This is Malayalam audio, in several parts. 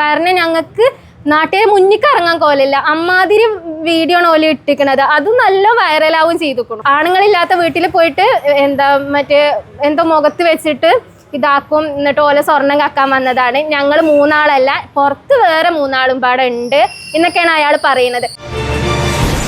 കാരണം ഞങ്ങൾക്ക് നാട്ടിൽ മുന്നിൽ ഇറങ്ങാൻ കോലില്ല. അമ്മാതിരി വീഡിയോ ആണ് ഓല ഇട്ടിക്കണത്. അത് നല്ല വൈറലാവും ചെയ്തിക്കണം. ആണുങ്ങളില്ലാത്ത വീട്ടിൽ പോയിട്ട് എന്താ മറ്റേ എന്തോ മുഖത്ത് വെച്ചിട്ട് ഇതാക്കും. എന്നിട്ട് ഓല സ്വർണം കാക്കാൻ വന്നതാണ്. ഞങ്ങൾ മൂന്നാളല്ല പുറത്ത് വേറെ മൂന്നാളും പാടെ ഉണ്ട് എന്നൊക്കെയാണ് അയാൾ പറയുന്നത്.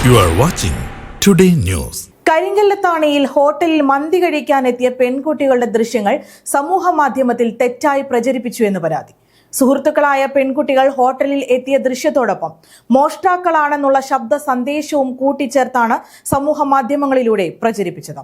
You are watching Today News. കരിങ്കല്ലത്താണിയിൽ ഹോട്ടലിൽ മന്തി കഴിക്കാൻ എത്തിയ പെൺകുട്ടികളുടെ ദൃശ്യങ്ങൾ സമൂഹ മാധ്യമത്തിൽ തെറ്റായി പ്രചരിപ്പിച്ചു എന്ന് പരാതി. സുഹൃത്തുക്കളായ പെൺകുട്ടികൾ ഹോട്ടലിൽ എത്തിയ ദൃശ്യത്തോടൊപ്പം മോഷ്ടാക്കളാണെന്നുള്ള ശബ്ദ സന്ദേശവും കൂട്ടിച്ചേർത്താണ് സമൂഹ മാധ്യമങ്ങളിലൂടെ പ്രചരിപ്പിച്ചത്.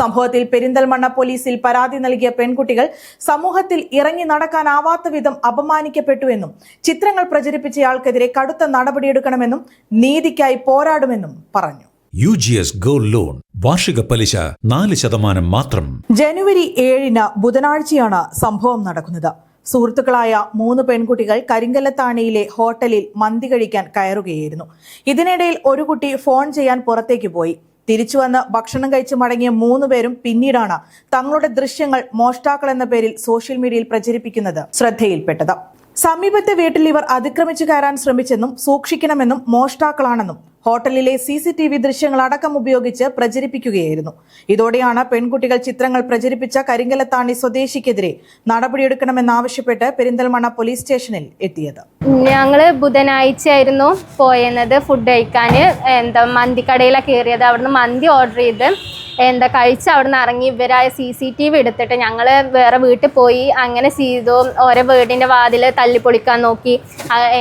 സംഭവത്തിൽ പെരിന്തൽമണ്ണ പോലീസിൽ പരാതി നൽകിയ പെൺകുട്ടികൾ സമൂഹത്തിൽ ഇറങ്ങി നടക്കാനാവാത്ത വിധം അപമാനിക്കപ്പെട്ടുവെന്നും ചിത്രങ്ങൾ പ്രചരിപ്പിച്ചയാൾക്കെതിരെ കടുത്ത നടപടിയെടുക്കണമെന്നും നീതിക്കായി പോരാടുമെന്നും പറഞ്ഞു. U G S gold loan വാർഷിക പലിശ നാല് ശതമാനം മാത്രം. ജനുവരി ഏഴിന് ബുധനാഴ്ചയാണ് സംഭവം നടക്കുന്നത്. സുഹൃത്തുക്കളായ മൂന്ന് പെൺകുട്ടികൾ കരിങ്കല്ലത്താണിയിലെ ഹോട്ടലിൽ മന്തി കഴിക്കാൻ കയറുകയായിരുന്നു. ഇതിനിടയിൽ ഒരു കുട്ടി ഫോൺ ചെയ്യാൻ പുറത്തേക്ക് പോയി. തിരിച്ചു വന്ന് ഭക്ഷണം കഴിച്ച് മടങ്ങിയ മൂന്ന് പേരും പിന്നീടാണ് തങ്ങളുടെ ദൃശ്യങ്ങൾ മോഷ്ടാക്കൾ എന്ന പേരിൽ സോഷ്യൽ മീഡിയയിൽ പ്രചരിപ്പിക്കുന്നത് ശ്രദ്ധയിൽപ്പെട്ടത്. സമീപത്തെ വീട്ടിൽ ഇവർ അതിക്രമിച്ചു കയറാൻ ശ്രമിച്ചെന്നും സൂക്ഷിക്കണമെന്നും മോഷ്ടാക്കളാണെന്നും ഹോട്ടലിലെ സി സി ടി വി ദൃശ്യങ്ങൾ അടക്കം ഉപയോഗിച്ച് പ്രചരിപ്പിക്കുകയായിരുന്നു. ഇതോടെയാണ് പെൺകുട്ടികൾ ചിത്രങ്ങൾ പ്രചരിപ്പിച്ച കരിങ്കലത്താണി സ്വദേശിക്കെതിരെ നടപടിയെടുക്കണമെന്നാവശ്യപ്പെട്ട് പെരിന്തൽമണ്ണ പോലീസ് സ്റ്റേഷനിൽ എത്തിയത്. ഞങ്ങൾ ബുധനാഴ്ച ആയിരുന്നു പോയത് ഫുഡ് കഴിക്കാൻ. എന്താ മന്തിക്കടയിലാണ് കയറിയത്. അവിടുന്ന് മന്തി ഓർഡർ ചെയ്ത് എന്താ കഴിച്ച് അവിടുന്ന് ഇറങ്ങി. ഇവരായ സി സി ടി വി എടുത്തിട്ട് ഞങ്ങൾ വേറെ വീട്ടിൽ പോയി അങ്ങനെ ചെയ്തു. ഓരോ വീടിന്റെ വാതിൽ തല്ലിപ്പൊളിക്കാൻ നോക്കി.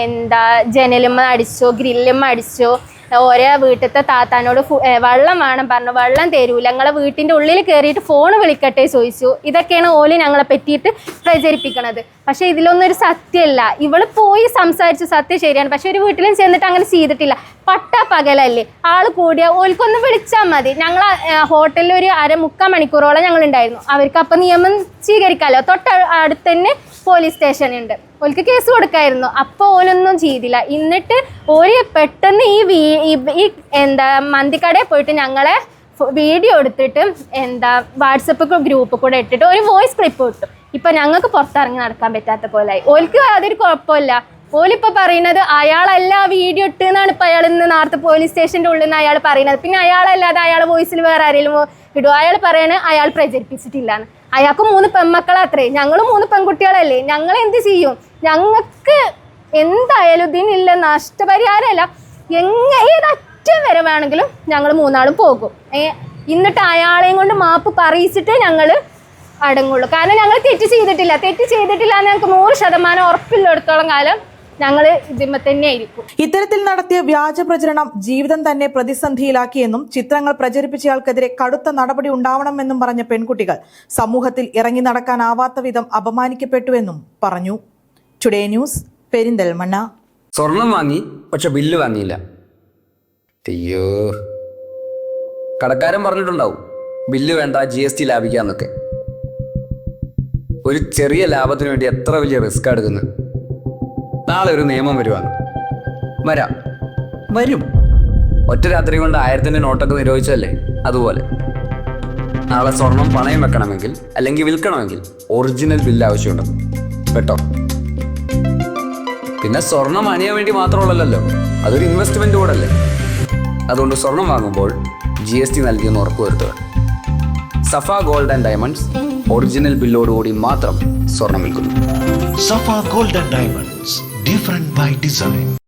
എന്താ ജനലുമ്മ അടിച്ചു ഗ്രില്ലുമ്മ അടിച്ചു. ഓരോ വീട്ടിലത്തെ താത്താനോട് വെള്ളം വേണം പറഞ്ഞു. വെള്ളം തരൂല. ഞങ്ങളെ വീട്ടിന്റെ ഉള്ളിൽ കയറിയിട്ട് ഫോൺ വിളിക്കട്ടെ ചോദിച്ചു. ഇതൊക്കെയാണ് ഓൽ ഞങ്ങളെ പറ്റിയിട്ട് പ്രചരിപ്പിക്കണത്. പക്ഷേ ഇതിലൊന്നും ഒരു സത്യമല്ല. ഇവൾ പോയി സംസാരിച്ചു സത്യം ശരിയാണ്. പക്ഷെ ഒരു വീട്ടിലും ചെന്നിട്ട് അങ്ങനെ ചെയ്തിട്ടില്ല. പട്ട പകലല്ലേ? ആൾ കൂടിയ ഓൽക്കൊന്ന് വിളിച്ചാൽ മതി. ഞങ്ങൾ ഹോട്ടലിൽ ഒരു അര മുക്കാൽ മണിക്കൂറോളം ഞങ്ങൾ ഉണ്ടായിരുന്നു അവർക്ക് അപ്പം നിയമം സ്വീകരിക്കാമല്ലോ തൊട്ട് അടുത്തന്നെ പോലീസ് സ്റ്റേഷൻ ഉണ്ട് ഓൽക്ക് കേസ് കൊടുക്കായിരുന്നു. അപ്പോൾ ഓലൊന്നും ചെയ്തില്ല. എന്നിട്ട് ഓര് പെട്ടെന്ന് ഈ വീ ഈ- എന്താ മന്തിക്കടയിൽ പോയിട്ട് ഞങ്ങളെ വീഡിയോ എടുത്തിട്ട് എന്താ വാട്സപ്പ് ഗ്രൂപ്പ് കൂടെ ഇട്ടിട്ട് ഒരു വോയിസ് ക്ലിപ്പ് കിട്ടും ഇപ്പൊ ഞങ്ങൾക്ക് പുറത്തിറങ്ങി നടക്കാൻ പറ്റാത്ത പോലായി ഓൽക്ക് അതൊരു കുഴപ്പമില്ല ഓലിപ്പോ പറയുന്നത് അയാളല്ല വീഡിയോ ഇട്ടെന്നാണ് ഇപ്പൊ അയാൾ ഇന്ന് നേരത്തെ പോലീസ് സ്റ്റേഷന്റെ ഉള്ളിൽ നിന്ന് അയാൾ പറയുന്നത്. പിന്നെ അയാളല്ലാതെ അയാൾ വോയിസിൽ വേറെ ആരെങ്കിലും ഇടും? അയാൾ പറയണ അയാൾ പ്രചരിപ്പിച്ചിട്ടില്ലാന്ന്. അയാൾക്ക് മൂന്ന് പെൺമക്കളത്രേ ഞങ്ങൾ മൂന്ന് പെൺകുട്ടികളല്ലേ. ഞങ്ങൾ എന്ത് ചെയ്യും? ഞങ്ങൾക്ക് എന്തായാലും ഇതിനില്ല നഷ്ടപരിഹാരമല്ല എങ്ങനെ ഏതറ്റം വരെ വേണമെങ്കിലും ഞങ്ങൾ മൂന്നാളും പോകും. എന്നിട്ട് അയാളെയും കൊണ്ട് മാപ്പ് പറയിച്ചിട്ട് ഞങ്ങൾ അടങ്ങുള്ളൂ. കാരണം ഞങ്ങൾ തെറ്റ് ചെയ്തിട്ടില്ല. തെറ്റ് ചെയ്തിട്ടില്ല എന്ന് ഞങ്ങൾക്ക് നൂറ് ശതമാനം ഉറപ്പില്ലെടുത്തോളം കാലം ഞങ്ങൾ ഇതിമ്മ തന്നെ ആയിരിക്കും ഇത്തരത്തിൽ നടത്തിയ വ്യാജ പ്രചരണം ജീവിതം തന്നെ പ്രതിസന്ധിയിലാക്കിയെന്നും ചിത്രങ്ങൾ പ്രചരിപ്പിച്ചയാൾക്കെതിരെ കടുത്ത നടപടി ഉണ്ടാവണമെന്നും പറഞ്ഞ പെൺകുട്ടികൾ സമൂഹത്തിൽ ഇറങ്ങി നടക്കാനാവാത്ത വിധം അപമാനിക്കപ്പെട്ടുവെന്നും പറഞ്ഞു. Today news Perinthalmanna. സ്വർണം വാങ്ങി പക്ഷെ ബില്ല് വാങ്ങിയില്ല. അയ്യോ. കടക്കാരൻ പറഞ്ഞിട്ടുണ്ടാവും ബില്ല് വേണ്ട ജി എസ് ടി ലാഭിക്കാന്നൊക്കെ. ഒരു ചെറിയ ലാഭത്തിന് വേണ്ടി എത്ര വലിയ റിസ്ക് എടുക്കുന്നത്? നാളെ ഒരു നിയമം വരുവാണ്. വരാം. വരും. ഒറ്റ രാത്രി കൊണ്ട് ആയിരത്തിന്റെ നോട്ടൊക്കെ നിരോധിച്ചല്ലേ അതുപോലെ. നാളെ സ്വർണം പണയം വെക്കണമെങ്കിൽ അല്ലെങ്കിൽ വിൽക്കണമെങ്കിൽ ഒറിജിനൽ ബില്ല് ആവശ്യമുണ്ട്. കേട്ടോ? പിന്നെ സ്വർണം അണിയാൻ വേണ്ടി മാത്രമുള്ളല്ലോ അതൊരു ഇൻവെസ്റ്റ്മെന്റ് കൂടെ അല്ലേ? അതുകൊണ്ട് സ്വർണം വാങ്ങുമ്പോൾ ജി എസ് ടി നൽകിയെന്ന് ഉറപ്പുവരുത്തുക Safa gold and diamonds original ബില്ലോടുകൂടി മാത്രം സ്വർണം വിൽക്കുന്നു. Safa gold and Diamonds, different by design.